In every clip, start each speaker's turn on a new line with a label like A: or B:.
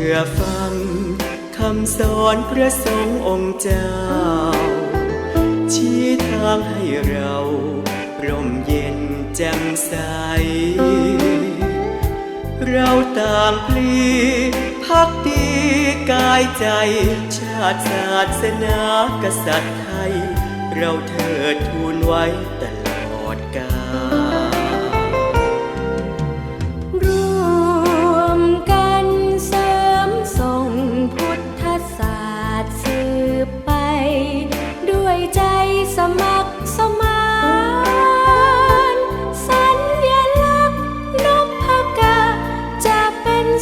A: ื่อฟังคำสอนพระสงฆ์องค์เจ้า ชี้ทางให้เราร่มเย็นแจ่มใส เราต่างพลีพักดีกายใจ ชาติศาสนากษัตริย์ไทย เราเถิดทูลไว้ตลอดกาล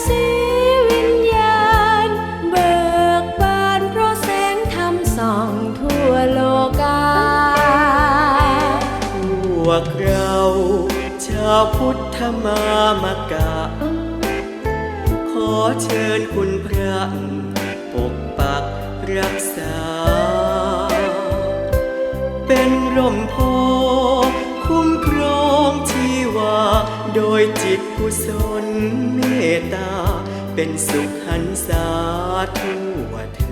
B: สีวิญญาณ เบิกบานเพราะแสงธรรมส่องทั่วโลกา
A: พวกเราชาวพุทธมามกะ ขอเชิญคุณพระปกปักรักษา ยจิตกุศลเมตตา เป็นสุขหันสาทั่วเธอ